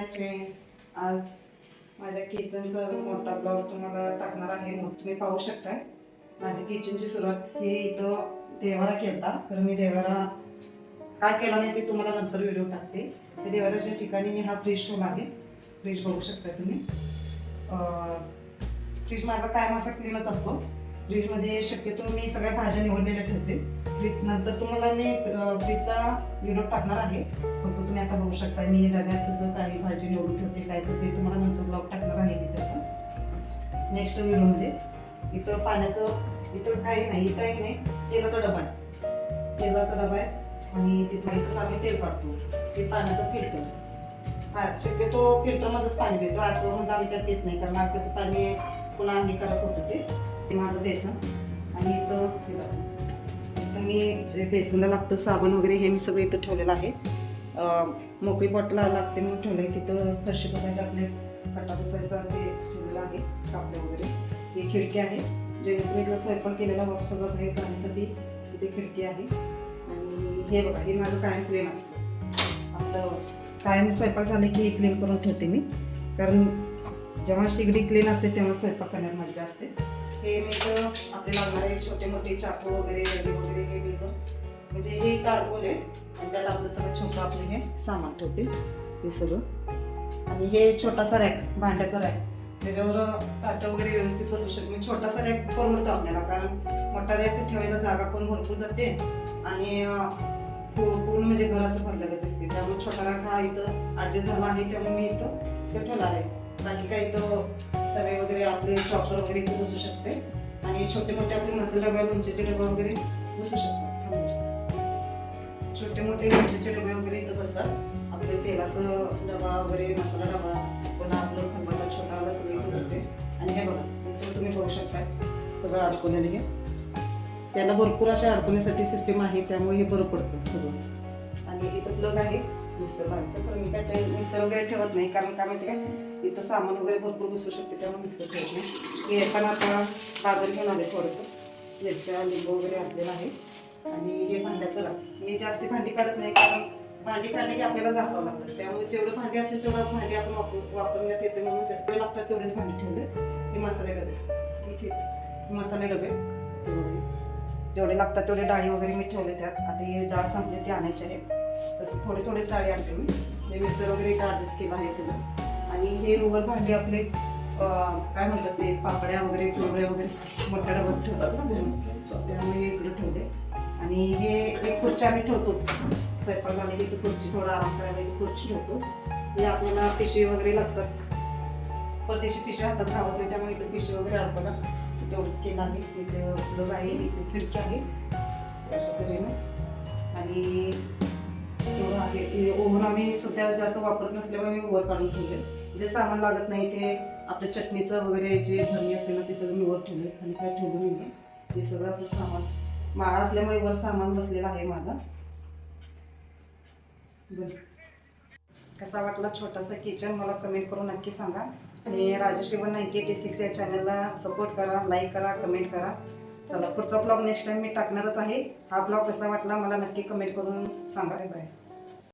Hi friends आज माझ्या किचनचा मोठा ब्लॉग तुम्हाला टाकणार आहे मग तुम्ही पाहू शकताय. माझ्या किचनची सुरुवात हे इथं देवारा केलता. तर मी देवारा काय केला नाही ते तुम्हाला नंतर व्हिडिओ टाकते. ते देवाराच्या ठिकाणी मी हा फ्रीज ठेवला आहे. फ्रीज बघू शकता तुम्ही. फ्रीज माझा कायम असा क्लीनच असतो. फ्रीजमध्ये शक्यतो मी सगळ्या भाज्या निवडलेल्या ठेवते. फ्रीज नंतर तुम्हाला मी फ्रीजचा व्हिडिओ टाकणार आहे. फक्त तुम्ही आता बघू शकता मी डब्यात कसं काही भाजी निवडून ठेवते काय तर ते तुम्हाला नंतर ब्लॉग टाकणार आहे मी त्याचा नेक्स्ट व्हिडिओमध्ये. इथं पाण्याचं इथं काही नाही इथं काही नाही तेलाचा डबा आहे. तेलाचा डबा आहे आणि तिथं इथं आम्ही तेल काढतो. ते पाण्याचं फिल्टर. शक्यतो फिल्टरमध्येच पाणी पितो. आतमध्ये आम्ही त्यात येत नाही कारण आतचं पाणी पुन्हा हानिकारक होतं ते. ते माझं बेसन. आणि इथं इथं मी जे बेसनला लागतं साबण वगैरे हे मी सगळं इथं ठेवलेलं आहे. मोकळी बॉटला लागते म्हणून ठेवलं आहे तिथं फरशी पुसायचं आपले कट्टा पुसायचा ते ठेवलेलं आहे कापडे वगैरे. ही खिडकी आहे. जेणेकरून इथं स्वयंपाक केलेला बाबा सगळं बाहेर जाण्यासाठी इथे खिडकी आहे. आणि हे बघा हे माझं कायम क्लीन असतं. आपलं कायम स्वयंपाक झालं की हे क्लीन करून ठेवते मी. कारण जेव्हा शिगडी क्लीन असते तेव्हा स्वयंपाक करण्यात मजा असते. हे मी इथं आपले लागणारे छोटे मोठे चाकू वगैरे रवी वगैरे हे मी म्हणजे हे इथं आहे आणि त्यात आपलं सगळं छोटं आपलं हे सामान ठेवते हे सगळं. आणि हे छोटासा रॅक भांड्याचा रॅक. त्याच्यावर ताटं वगैरे व्यवस्थित बसू शकते. म्हणजे मी छोटासा रॅक परवडतो आपल्याला कारण मोठा रॅक ठेवायला जागा पण भरपूर जाते आणि पूर्ण म्हणजे घर असं भरलेलं दिसते त्यामुळे छोटा रॅक हा इथं ॲडजस्ट झाला आहे त्यामुळे मी इथं ते ठेवला आहे. बाकी काय इथं तवे वगैरे आपले चॉपर वगैरे इथे बसू शकते. आणि छोटे मोठे आपले मसाला डबा लोणच्याचे डबा वगैरे बसू शकतात. छोटे मोठे लोणच्याचे डबे वगैरे इथं बसतात. आपले तेलाचं डबा वगैरे मसाला डबा पुन्हा आपलं खंबाला छोटा सगळं इथं बसते. आणि हे बघा इथं तुम्ही बघू शकता सगळं अडकवलेलं हे त्याला भरपूर अशा अडकवण्यासाठी सिस्टीम आहे त्यामुळे हे बरं पडतं सगळं. आणि इथं प्लग आहे. मिक्सर लावायचं पण मी काय ते मिक्सर वगैरे ठेवत नाही कारण काय माहिती काय इथं सामान वगैरे भरपूर बसू शकते त्यामुळे मिक्सर ठेवत नाही. हे येताना आता बाजार घेऊन आले थोडंसं. मिरच्या लिंबू वगैरे आणलेलं आहे. आणि हे भांड्याचं राख मी जास्ती भांडी काढत नाही कारण भांडी काढली की आपल्याला घासावं लागतं. त्यामुळे जेवढं भांडी असेल तेवढं भांडी आपण वापर वापरण्यात येते म्हणून जेवढे लागतात तेवढेच भांडी ठेवले. हे मसाले डबे. ठीक आहे. मसाले डबे. जेवढे लागतात तेवढे डाळी वगैरे मी ठेवले त्यात. आता हे डाळ संपली ते आणायचे आहे. तसं थोडे थोडे डाळी आणते मी. हे मिक्सर वगैरे इथं ॲडजस्ट केलं आहे सगळं. आणि हे लोवर भांडे आपले काय म्हणतात ते पापड्या वगैरे कुरड्या वगैरे मोठ्या डबत ठेवतात ना भरून त्यामुळे हे इकडे ठेवले. आणि हे एक खुर्ची आम्ही ठेवतोच. स्वयंपाक झालेली की खुर्ची थोडा आराम करायला की खुर्ची ठेवतोच. हे आपल्याला पिशवी वगैरे लागतात. परदेशी पिशवी हातात घावत नाही त्यामुळे इथं पिशवी वगैरे अडकवला तेवढंच केलं आहे. इथं प्लग आहे इथे खिडकी आहे. अशा तऱ्हेनं. आणि एवढं आहे ओव्हन आम्ही सध्या जास्त वापरत नसल्यामुळे मी वर काढून ठेवले. जे सामान लागत नाही ते आपल्या चटणीचं वगैरे जे भरणी असते ना ते सगळं मी वर ठेवले आणि काय ठेवलं मी. ते सगळं असं सामान. माळा असल्यामुळे वर सामान बसलेलं आहे माझा. बरं. कसा वाटला छोटासा किचन मला कमेंट करून नक्की सांगा. आणि Rajesh one ninety eighty six या चॅनलला सपोर्ट करा लाईक करा कमेंट करा. चला पुढचा ब्लॉग नेक्स्ट टाइम मी टाकणारच आहे. हा ब्लॉग कसा वाटला मला नक्की कमेंट करून सांगा. बाय